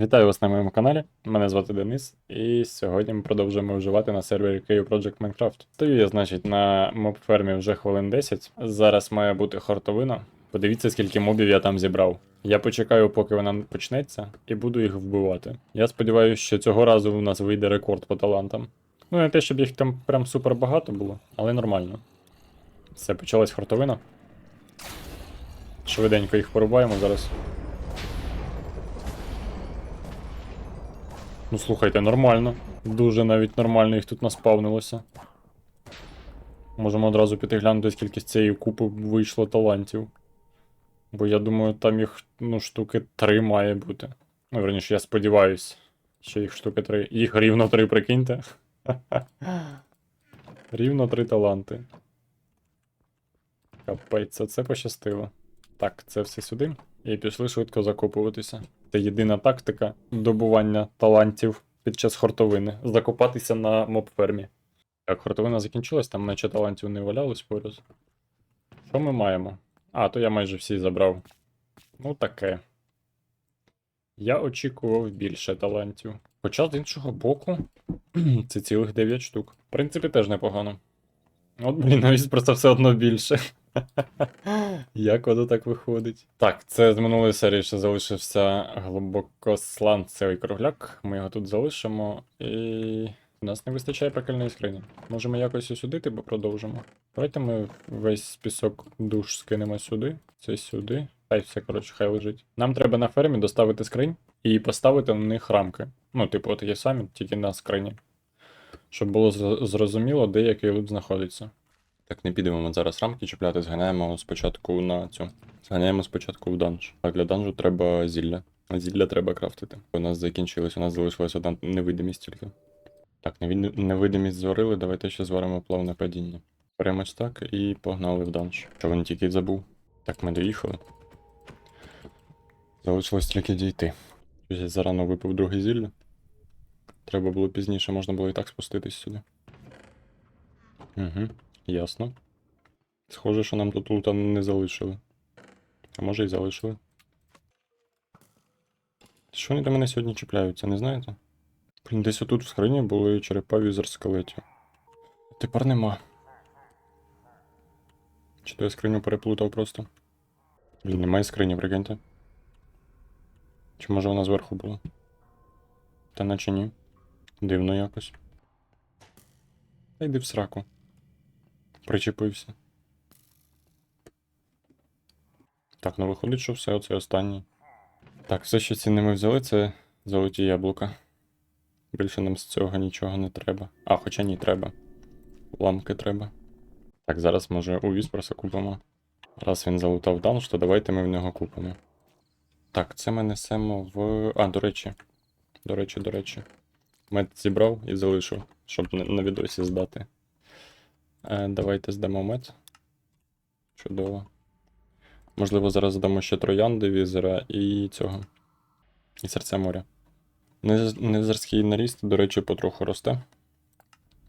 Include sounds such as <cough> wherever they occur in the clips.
Вітаю вас на моєму каналі. Мене звати Денис, і сьогодні ми продовжуємо вживати на сервері Kyiv Project Minecraft. Стою я, значить, на моб-фермі вже хвилин 10. Зараз має бути хортовина. Подивіться, скільки мобів я там зібрав. Я почекаю, поки вона почнеться, і буду їх вбивати. Я сподіваюся, що цього разу у нас вийде рекорд по талантам. Ну, не те, щоб їх там прям супер багато було, але нормально. Все, почалась хортовина. Швиденько їх порубаємо зараз. Ну слухайте, нормально. Дуже навіть нормально їх тут наспавнилося. Можемо одразу піти глянути, скільки з цієї купи вийшло талантів. Бо я думаю, там їх, ну, штуки три має бути. Ну, верніше, я сподіваюсь, що їх штуки три. Їх рівно три, прикиньте. <laughs> Рівно три таланти. Капець, це пощастило. Так, це все сюди. І пішли швидко закопуватися. Це єдина тактика добування талантів під час хортовини. Закопатися на моб-фермі. Так, хортовина закінчилась, там наче талантів не валялось поряд. Що ми маємо? А, то я майже всі забрав. Ну таке. Я очікував більше талантів. Хоча з іншого боку, <clears throat> це цілих 9 штук. В принципі, теж непогано. От, блін, навіть просто все одно більше. Як воно так виходить? Так, це з минулої серії ще залишився глибокосланцевий кругляк. Ми його тут залишимо. І. У нас не вистачає пекельної скрині. Можемо якось осюдити, бо продовжимо. Давайте ми весь пісок душ скинемо сюди. Це сюди. Хай все, коротше, хай лежить. Нам треба на фермі доставити скринь і поставити на них рамки. Ну, типу, такі самі, тільки на скрині. Щоб було зрозуміло, де який лут знаходиться. Так, не підемо ми зараз рамки чіпляти, зганяємо спочатку на цю. Зганяємо спочатку в данж. Так, для данжу треба зілля. А Зілля треба крафтити. У нас закінчилось, у нас залишилась одна невидимість тільки. Так, невидимість зварили, давайте ще зваримо плавне падіння. Беремо ось так і погнали в данж. Що він тільки забув. Так, ми доїхали. Залишилось тільки дійти. Я зарано випив друге зілля. Треба було пізніше, можна було і так спуститись сюди. Угу. Ясно. Схоже, що нам тут лута не залишили. А може і залишили. Що вони до мене сьогодні чіпляються, не знаєте? Блін, десь отут в скрині були черепа візер скелетів. Тепер нема. Чи то я скриню переплутав просто? Блін, немає скрині, прикиньте. Чи може вона зверху була? Та наче ні. Дивно якось. Та йди в сраку. Причепився. Так, ну виходить, що все, оце останнє. Так, все, що цінне ми взяли, це золоті яблука. Більше нам з цього нічого не треба. А, хоча ні, треба. Ламки треба. Так, зараз може у Вісперса купимо. Раз він залутав данж, то давайте ми в нього купимо. Так, це ми несемо в. А, до речі. До речі, до речі. Мед зібрав і залишив, щоб на відосі здати. Е, давайте здамо мед. Чудово. Можливо, зараз здамо ще троянди візера і цього. І серця моря. Нез- Незерський наріст, до речі, потроху росте.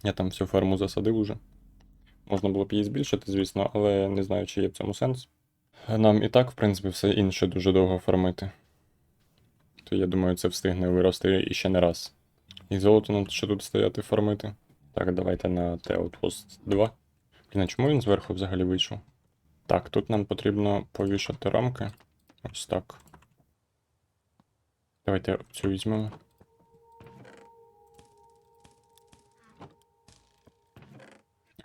Я там всю ферму засадив уже. Можна було б її збільшити, звісно, але не знаю, чи є в цьому сенс. Нам і так, в принципі, все інше дуже довго фармити. То я думаю, це встигне вирости іще не раз. І золото нам ще тут стояти фармити. Так, давайте на Outpost 2. Блін, а чому він зверху взагалі вийшов? Так, тут нам потрібно повішати рамки. Ось так. Давайте цю візьмемо.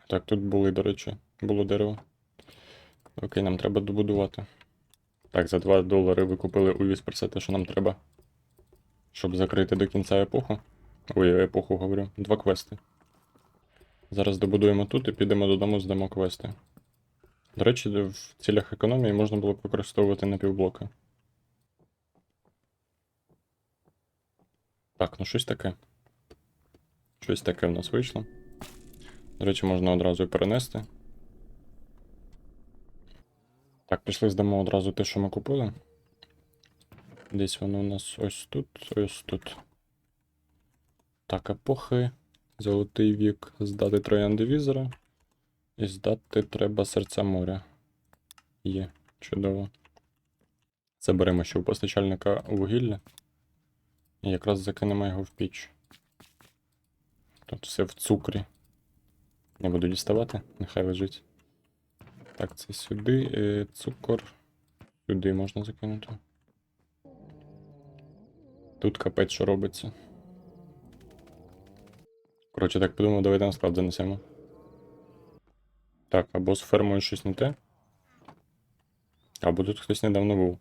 Так, тут були, до речі, було дерево. Окей, нам треба добудувати. Так, за 2 долари ви купили у Вісперса те, що нам треба. Щоб закрити до кінця епоху. Ой, епоху говорю. Два квести. Зараз добудуємо тут і підемо додому, здамо квести. До речі, в цілях економії можна було б використовувати напівблоки. Так, ну щось таке. Щось таке в нас вийшло. До речі, можна одразу і перенести. Так, пішли здамо одразу те, що ми купили. Десь воно у нас ось тут, ось тут. Так, епохи. Золотий вік. Здати троянди візера. І здати треба серця моря. Є, чудово. Заберемо ще у постачальника вугілля. І якраз закинемо його в піч. Тут все в цукрі. Не буду діставати, нехай лежить. Так, це сюди. Е, цукор. Сюди можна закинути. Тут капець, що робиться. Коротше, так подумав, давайте на склад занесемо. Так, або з фермою щось не те. Або тут хтось недавно був.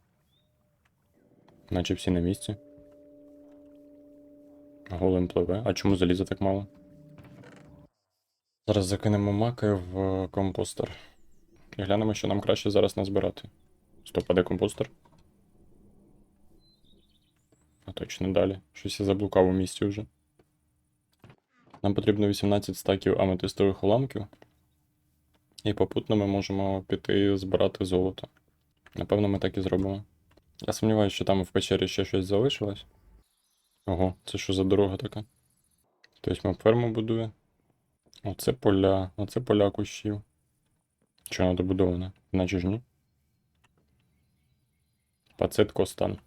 Наче всі на місці. Голем пливе. А чому заліза так мало? Зараз закинемо маки в компостер. І глянемо, що нам краще зараз назбирати. Стоп, а де компостер? А точно далі. Щось я заблукав у місці вже. Нам потрібно 18 стаків аметистових уламків. І попутно ми можемо піти збирати золото. Напевно, ми так і зробимо. Я сумніваюся, що там в печері ще щось залишилось. Ого, це що за дорога така? Хтось мав ферму будує. Оце поля, оце поля кущів. Чи вона добудована? Наче ж ні. Пацет Костан.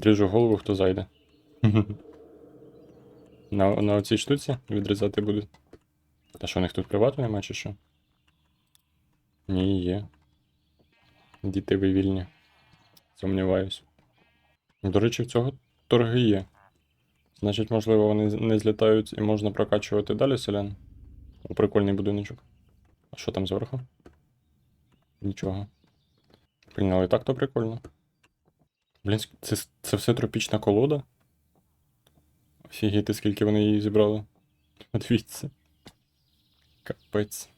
Відріжу голову, хто зайде. на, на оцій штуці відрізати будуть. Та що, у них тут привату нема чи що? Ні, є. Діти ви вільні. Сумніваюсь. До речі, в цього торги є. Значить, можливо, вони не злітають і можна прокачувати далі селян. О, прикольний будиночок. А що там зверху? Нічого. І так то прикольно. Блін, це, це все тропічна колода? Офігіти, скільки вони її зібрали. <laughs> Подивіться. Капець.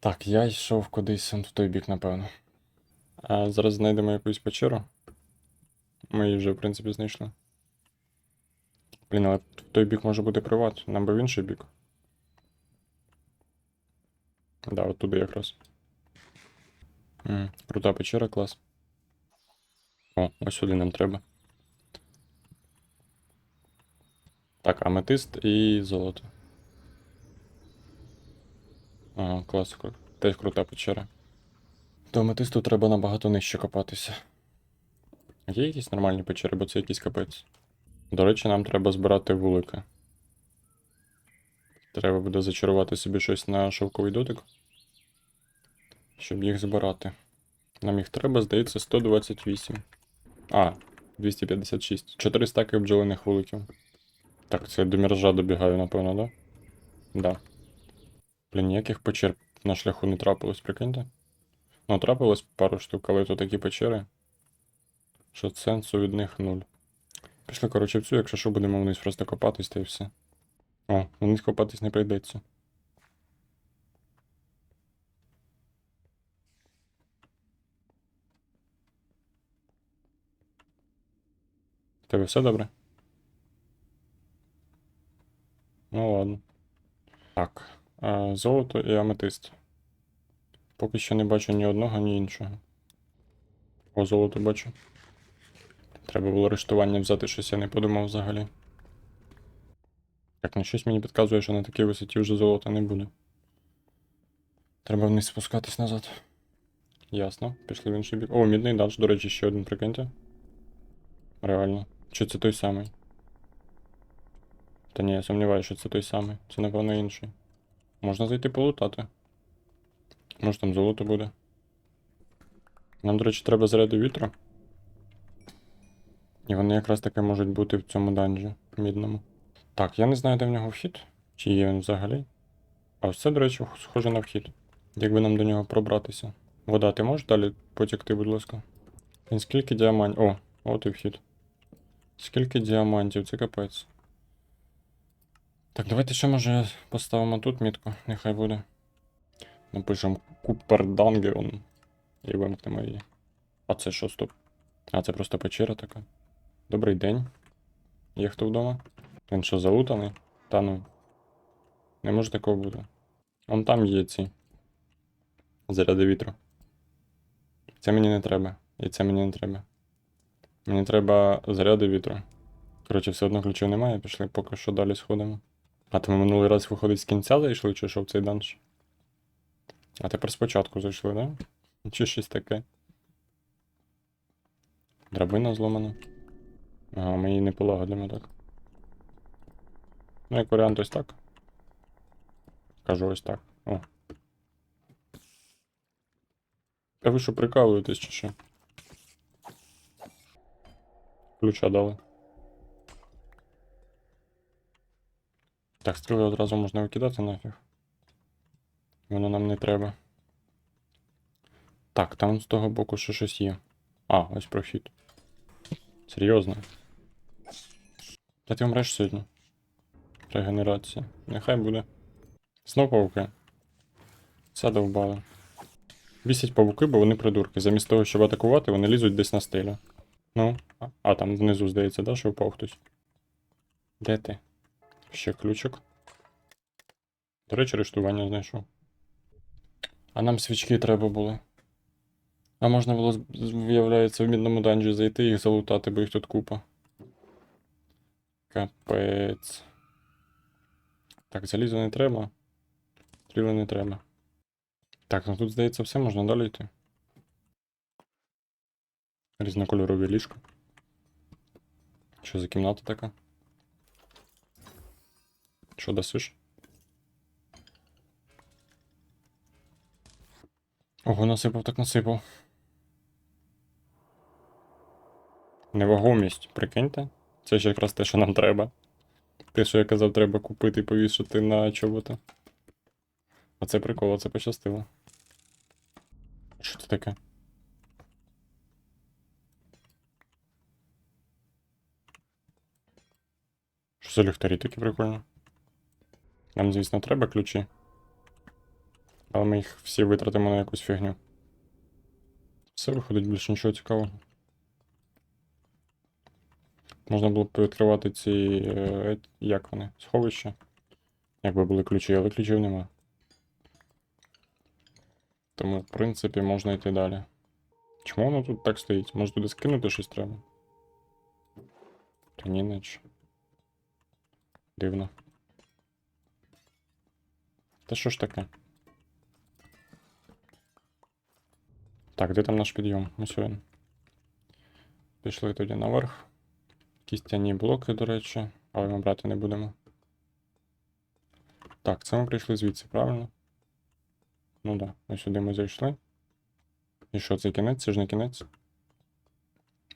Так, я йшов кудись в той бік, напевно. А зараз знайдемо якусь печеру. Ми її вже, в принципі, знайшли. Блін, але в той бік може бути приват, нам би в інший бік. Да, от туди якраз. М, крута печера, клас. О, ось сюди нам треба. Так, аметист і золото. Ага, клас, теж крута печера. До аметисту треба набагато нижче копатися. Є якісь нормальні печери, бо це якийсь капець. До речі, нам треба збирати вулики. Треба буде зачарувати собі щось на шовковий дотик. Щоб їх збирати. Нам їх треба, здається, 128. А, 256. 4 стаки бджолиних вуликів. Так, це до міража добігаю, напевно, да? Да. Блін, ніяких печер на шляху не трапилось, прикиньте. Ну, трапилось пару штук, але то такі печери. Що сенсу від них нуль. Пішли, коротше, в цю, якщо що, будемо вниз просто копатись, та й все. О, вниз копатись не прийдеться. Тебе все добре? Ну ладно. Так. Золото і аметист. Поки що не бачу ні одного, ні іншого. О, золото бачу. Треба було арештування взяти, щось я не подумав взагалі. Так, ну щось мені підказує, що на такій висоті вже золота не буде. Треба вниз спускатись назад. Ясно, пішли в інший бік. О, мідний данж, до речі, ще один, прикиньте. Реально. Чи це той самий? Та ні, я сумніваюся, що це той самий. Це, напевно, інший. Можна зайти полутати. Може там золото буде. Нам, до речі, треба заряди вітру. І вони якраз таки можуть бути в цьому данжі мідному. Так, я не знаю, де в нього вхід. Чи є він взагалі. А це, до речі, схоже на вхід. Якби нам до нього пробратися. Вода, ти можеш далі потягти, будь ласка? Він скільки діамантів. О, от і вхід. Скільки діамантів, це капець. Так, давайте ще може поставимо тут мітку, нехай буде. Напишемо Купердангеон. І вимкнемо її. А це що, стоп? А, це просто печера така. Добрий день. Є хто вдома? Він що, залутаний? Та ну. Не може такого бути. Он там є ці. Заряди вітру. Це мені не треба. І це мені не треба. Мені треба заряди вітру. Коротше, все одно ключів немає, пішли поки що далі сходимо. А то ми минулий раз виходить з кінця зайшли, чи що в цей данж? А тепер спочатку зайшли, да? Чи щось таке? Драбина зломана. Ага, ми її не полагодимо так. Ну, як варіант, ось так. Кажу ось так. О. Та ви що прикалуєтесь чи що? Ключа дали. Так, стріли одразу можна викидати нафіг. Воно нам не треба. Так, там з того боку ще щось є. А, ось прохід. Серйозно. Та ти вмреш сьогодні. Регенерація. Нехай буде. Знов павуки. Це довбали. Бісять павуки, бо вони придурки. Замість того, щоб атакувати, вони лізуть десь на стелю. Ну, а, там внизу, здається, да, що впав хтось. Де ти? Ще ключик. До речі, рештування знайшов. А нам свічки треба були. А можна було, виявляється, в мідному данжі зайти і залутати, бо їх тут купа. Капець. Так, залізо не треба. Стріли не треба. Так, ну тут, здається, все можна далі йти. Різнокольорові ліжка. Що за кімната така? Що досиш? Ого, насипав, так насипав. Невагомість, прикиньте. Це ж якраз те, що нам треба. Те, що я казав, треба купити і повішати на чобота. Оце прикол, це пощастило. Що це таке? Що за ліхтарі такі прикольні? Нам, звісно, треба ключі. Але ми їх всі витратимо на якусь фігню. Все виходить більше нічого цікавого. Можна було б відкривати ці. е, як вони? Сховища. Якби були ключі, але ключів нема. Тому, в принципі, можна йти далі. Чому воно тут так стоїть? Може туди скинути щось треба? Та ні, наче. Дивно. Та що ж таке? Так, де там наш підйом? Ось він. Пішли тоді наверх. Кістяні блоки, до речі, але ми брати не будемо. Так, це ми прийшли звідси, правильно? Ну да, ось сюди ми зайшли. І що, це кінець? Це ж не кінець.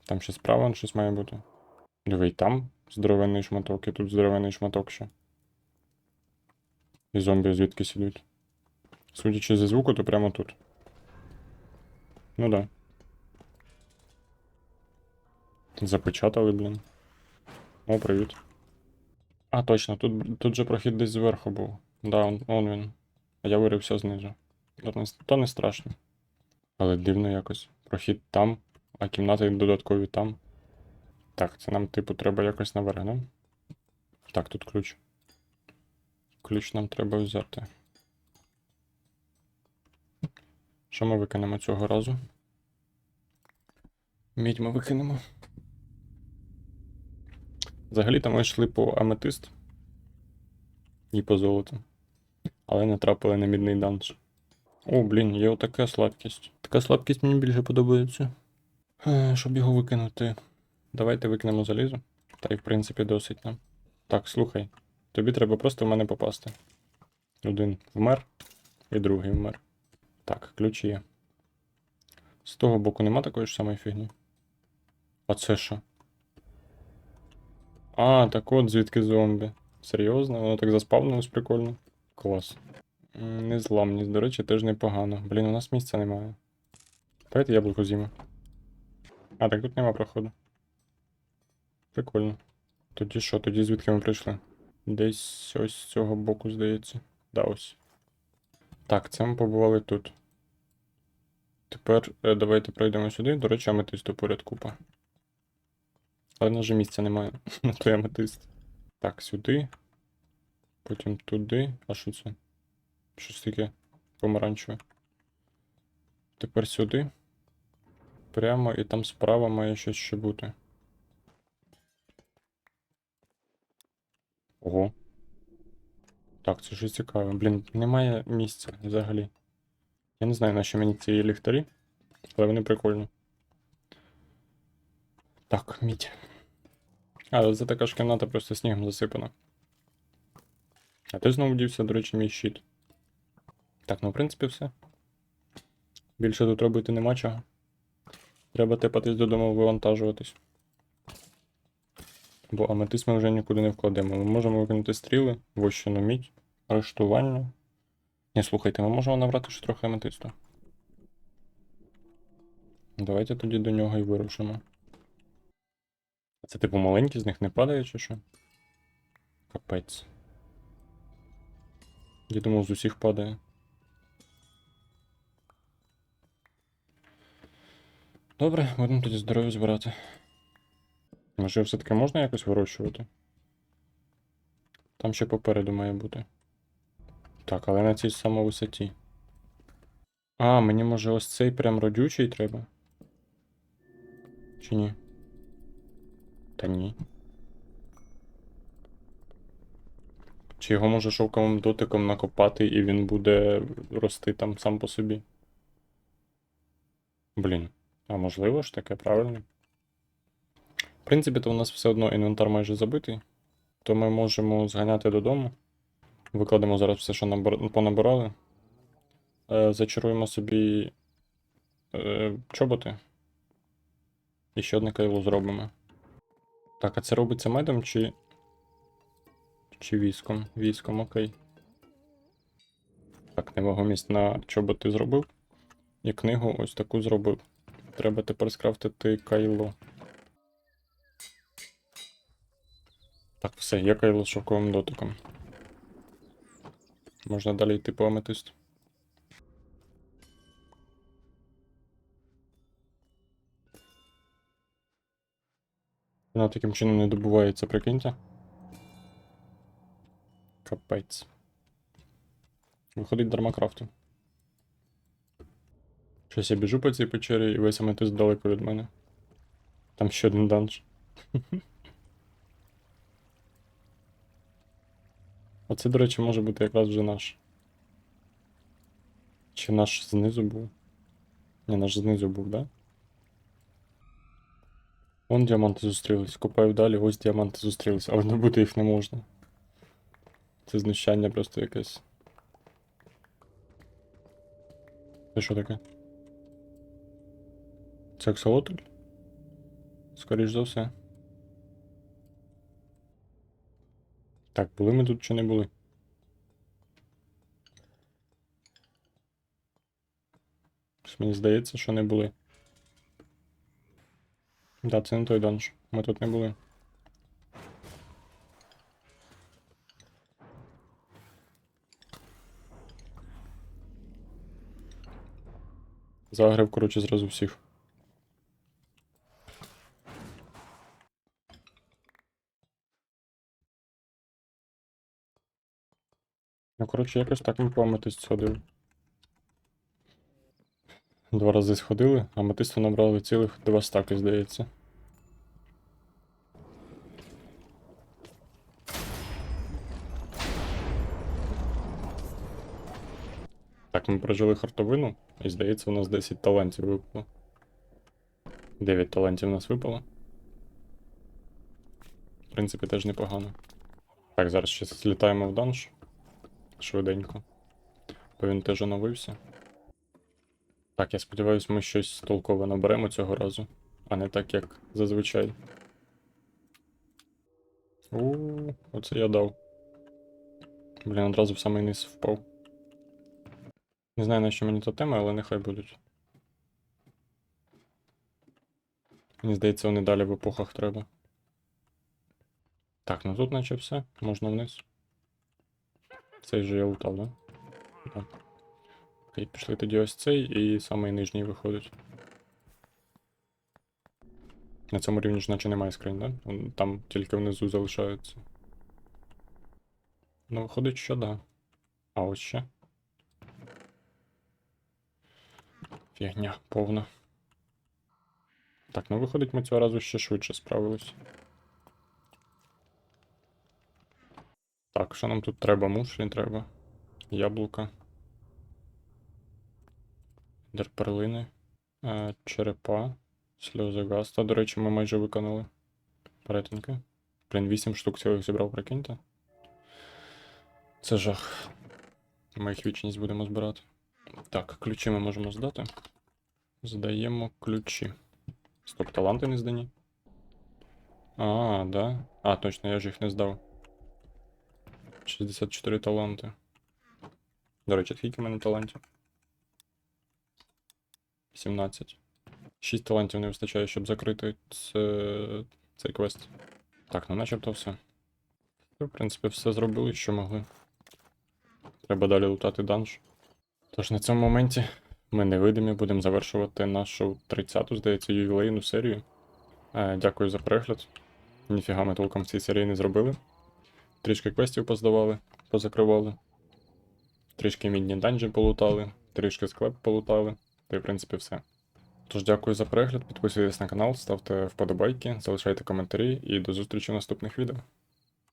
Там ще справа щось має бути. Диви, там здоровенний шматок, і тут здоровенний шматок ще. І зомбі звідки сидять. Судячи зі звуку, то прямо тут. Ну да. Запечатали, блін. О, привіт. А, точно, тут, тут же прохід десь зверху був. Да, он, он він. А я вирився знизу. То не страшно. Але дивно якось. Прохід там, а кімнати додаткові там. Так, це нам, типу, треба якось наверх, да? Так, тут ключ. Ключ нам треба взяти. Що ми викинемо цього разу? Мідь ми викинемо. Взагалі там ми йшли по аметист і по золоту. Але не трапили на мідний данж. О, блін, є отака слабкість. Така слабкість мені більше подобається. Е, Щоб його викинути. Давайте викинемо залізо. Та й в принципі досить нам. Так, слухай. Тобі треба просто в мене попасти. Один вмер, і другий вмер. Так, ключ є. З того боку нема такої ж самої фігні. А це що? А, так от звідки зомбі. Серйозно? Воно так заспавнилось прикольно. Клас. Незламність, до речі, теж непогано. Блін, у нас місця немає. Давайте яблуко з'їмо. А, так тут нема проходу. Прикольно. Тоді що, тоді звідки ми прийшли? Десь ось з цього боку, здається. Да, ось. Так, це ми побували тут. Тепер е, давайте пройдемо сюди. До речі, аметисту поряд купа. Але в же місця немає <laughs> на той аметист. Так, сюди. Потім туди. А що це? Щось таке помаранчеве. Тепер сюди. Прямо і там справа має щось ще бути. Ого. Так, це щось цікаве. Блін, немає місця взагалі. Я не знаю, на що мені ці ліхтарі, але вони прикольні. Так, мідь. А, це така ж кімната просто снігом засипана. А ти знову дівся, до речі, мій щит. Так, ну в принципі все. Більше тут робити нема чого. Треба тепатись додому вивантажуватись. Бо аметист ми вже нікуди не вкладемо. Ми можемо викинути стріли, вощину мідь, арештування. Ні, слухайте, ми можемо набрати ще трохи аметисту. Давайте тоді до нього і вирушимо. Це типу маленькі з них не падає, чи що? Капець. Я думав, з усіх падає. Добре, будемо тоді здоров'я збирати. Може, все-таки можна якось вирощувати? Там ще попереду має бути. Так, але на цій самій висоті. А, мені може ось цей прям родючий треба? Чи ні? Та ні. Чи його може шовковим дотиком накопати і він буде рости там сам по собі? Блін. А можливо ж таке, правильно? В принципі, то у нас все одно інвентар майже забитий. То ми можемо зганяти додому. Викладемо зараз все, що набор... понабирали. Е, зачаруємо собі е, чоботи. І ще одне кайло зробимо. Так, а це робиться медом чи. Чи віском? Віском, окей. Так, невагомість на чоботи зробив. І книгу ось таку зробив. Треба тепер скрафтити кайло. Так, все, є кайло з шовковим дотиком. Можна далі йти по аметист. Вона таким чином не добувається, прикиньте. Капець. Виходить дарма крафту. Щось я біжу по цій печері і весь аметист далеко від мене. Там ще один данж. <laughs> Оце, до речі, може бути якраз вже наш. Чи наш знизу був? Ні, наш знизу був, да? Вон діаманти зустрілись. Купаю далі, ось діаманти зустрілись, але набути їх не можна. Це знущання просто якесь. Це що таке? Це аксолотль? Скоріш за все. Так, були ми тут чи не були? Мені здається, що не були. Да, це не той данж. Ми тут не були. Загрив, коротше, зразу всіх. Ну, коротше, якось так ми по аметист сходили. Два рази сходили, а аметисту набрали цілих два стаки, здається. Так, ми прожили хартовину, і здається, у нас 10 талантів випало. 9 талантів у нас випало. В принципі, теж непогано. Так, зараз ще злітаємо в данж. Швиденько. Бо він теж оновився. Так, я сподіваюся, ми щось толкове наберемо цього разу, а не так, як зазвичай. Ууу, оце я дав. Блін, одразу в самий низ впав. Не знаю, на що мені та тема, але нехай будуть. Мені здається, вони далі в епохах треба. Так, ну тут наче все, можна вниз. Цей же я лутав, да? Так. Окей, пішли тоді ось цей і самий нижній виходить. На цьому рівні ж наче немає скринь, да? Там тільки внизу залишаються. Ну, виходить, що да. А ось ще. Фігня повна. Так, ну виходить, ми цього разу ще швидше справились. Так, що нам тут треба? Мушлі треба. Яблука. Дерперлини, е, черепа, сльози гаста. До речі, ми майже виконали. Перетинки. Блін, 8 штук цілих зібрав, прикиньте. Це жах. Ми їх вічність будемо збирати. Так, ключі ми можемо здати. Здаємо ключі. Стоп, таланти не здані. А, да. А, точно, я ж їх не здав. 64 таланти. До речі, скільки в мене талантів? 17. 6 талантів не вистачає, щоб закрити це... цей квест. Так, ну начебто все. В принципі, все зробили, що могли. Треба далі лутати данж. Тож на цьому моменті ми невидимі будемо завершувати нашу 30-ту, здається, ювілейну серію. Е, дякую за перегляд. Ніфіга ми толком в цій серії не зробили. Трішки квестів поздавали, позакривали. Трішки мідні данжі полутали, трішки склеп полутали. Та й, в принципі, все. Тож дякую за перегляд, підписуйтесь на канал, ставте вподобайки, залишайте коментарі і до зустрічі в наступних відео.